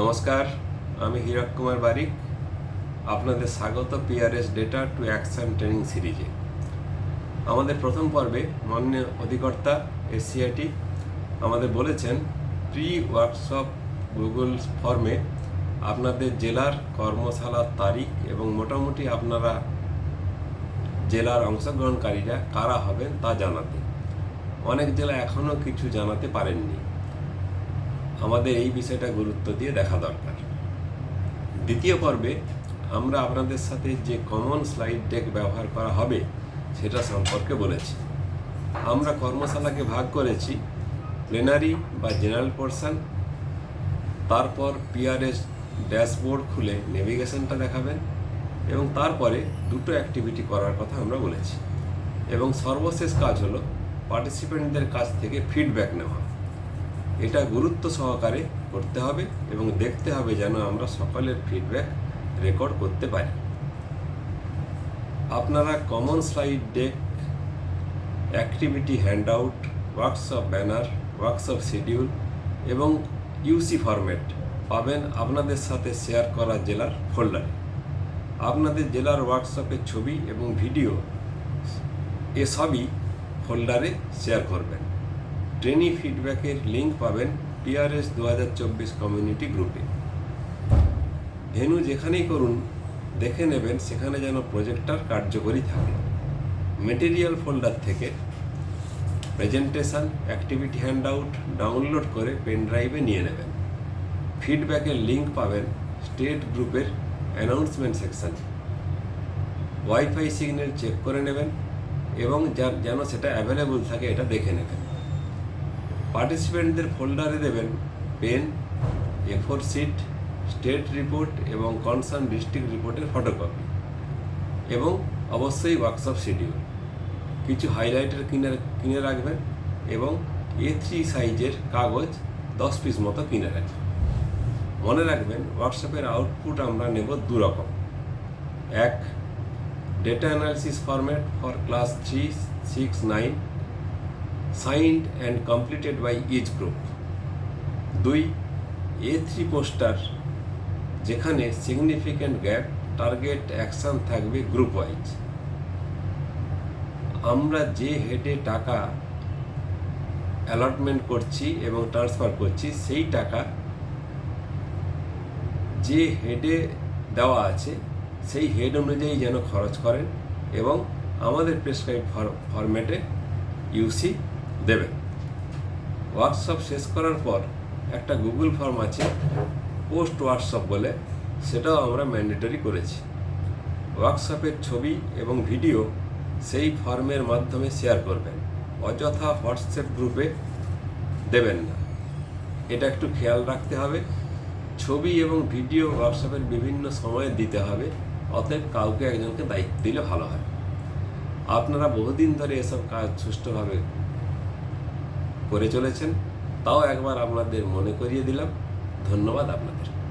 নমস্কার, আমি হীরক কুমার বারিক। আপনাদের স্বাগত PRS data to action training সিরিজে আমাদের প্রথম পর্বে মাননীয় অধিকর্তা এসসিআইটি আমাদের বলেছেন প্রি ওয়ার্কশপ গুগল ফর্মে আপনাদের জেলার কর্মশালার তারিখ এবং মোটামুটি আপনারা জেলার অংশগ্রহণকারীরা কারা হবেন তা জানাতে। অনেক জেলা এখনও কিছু জানাতে পারেননি। আমাদের এই বিষয়টা গুরুত্ব দিয়ে দেখা দরকার। দ্বিতীয় পর্বে আমরা আপনাদের সাথে যে কমন স্লাইড ডেক ব্যবহার করা হবে, সেটা সম্পর্কে বলেছি। আমরা কর্মশালাকে ভাগ করেছি প্লেনারি বা জেনারেল পোর্শন তারপর পিআরএস ড্যাশবোর্ড খুলে নেভিগেশনটা দেখাবেন, এবং তারপরে দুটো অ্যাক্টিভিটি করার কথা আমরা বলেছি। এবং সর্বশেষ কাজ হলো পার্টিসিপেন্টদের কাছ থেকে ফিডব্যাক নেওয়া। এটা গুরুত্ব সহকারে করতে হবে এবং দেখতে হবে যেন আমরা সকলের ফিডব্যাক রেকর্ড করতে পারি। আপনারা common slide deck activity handout workshop banner workshop schedule এবং ইউসি ফরম্যাট পাবেন আপনাদের সাথে শেয়ার করা জেলার ফোল্ডারে আপনাদের জেলার ওয়ার্কশপের ছবি এবং ভিডিও এসবই ফোল্ডারে শেয়ার করবেন। ট্রেনি ফিডব্যাকের লিঙ্ক পাবেন পিআরএস দু হাজার চব্বিশ কমিউনিটি গ্রুপে। ভেনু যেখানেই করুন, দেখে নেবেন সেখানে যেন প্রজেক্টার কার্যকরী থাকে। মেটেরিয়াল ফোল্ডার থেকে প্রেজেন্টেশন, অ্যাক্টিভিটি হ্যান্ডআউট ডাউনলোড করে পেন ড্রাইভে নিয়ে নেবেন। ফিডব্যাকের লিঙ্ক পাবেন স্টেট গ্রুপের অ্যানাউন্সমেন্ট সেকশানে। ওয়াইফাই সিগন্যাল চেক করে নেবেন এবং যেন সেটা অ্যাভেলেবল থাকে এটা দেখে নেবেন। পার্টিসিপেন্টদের ফোল্ডারে দেবেন pen A four sheet state report এবং কনসার্ন ডিস্ট্রিক্ট রিপোর্টের ফটোকপি এবং অবশ্যই ওয়ার্কশপ শিডিউল কিছু হাইলাইটার কিনে কিনে রাখবেন এবং এ থ্রি সাইজের কাগজ দশ পিস মতো কিনে রাখবেন। মনে রাখবেন ওয়ার্কশপের আউটপুট আমরা নেব দু রকম এক data analysis format for class three six nine signed and completed by is group দুই এ থ্রি পোস্টার যেখানে সিগনিফিক্যান্ট গ্যাপ টার্গেট অ্যাকশন থাকবে গ্রুপ ওয়াইজ আমরা যে হেডে টাকা অ্যালটমেন্ট করছি এবং ট্রান্সফার করছি, সেই টাকা যে হেডে দেওয়া আছে, সেই হেড অনুযায়ী যেন খরচ করেন এবং আমাদের প্রেসক্রাইব ফরম্যাটে ইউসি দেবেন ওয়ার্কশপ শেষ করার পর একটা গুগল ফর্ম আছে পোস্ট ওয়ার্কশপ বলে, সেটাও আমরা ম্যান্ডেটরি করেছি। ওয়ার্কশপের ছবি এবং ভিডিও সেই ফর্মের মাধ্যমে শেয়ার করবেন। অযথা হোয়াটসঅ্যাপ গ্রুপে দেবেন না। এটা একটু খেয়াল রাখতে হবে। ছবি এবং ভিডিও হোয়াটসঅ্যাপের বিভিন্ন সময়ে দিতে হবে, অতএব কাউকে একজনকে দায়িত্ব দিলে ভালো হয়। আপনারা বহুদিন ধরে এসব কাজ সুষ্ঠুভাবে করে চলেছেন তাও একবার আপনাদের মনে করিয়ে দিলাম। ধন্যবাদ আপনাদের।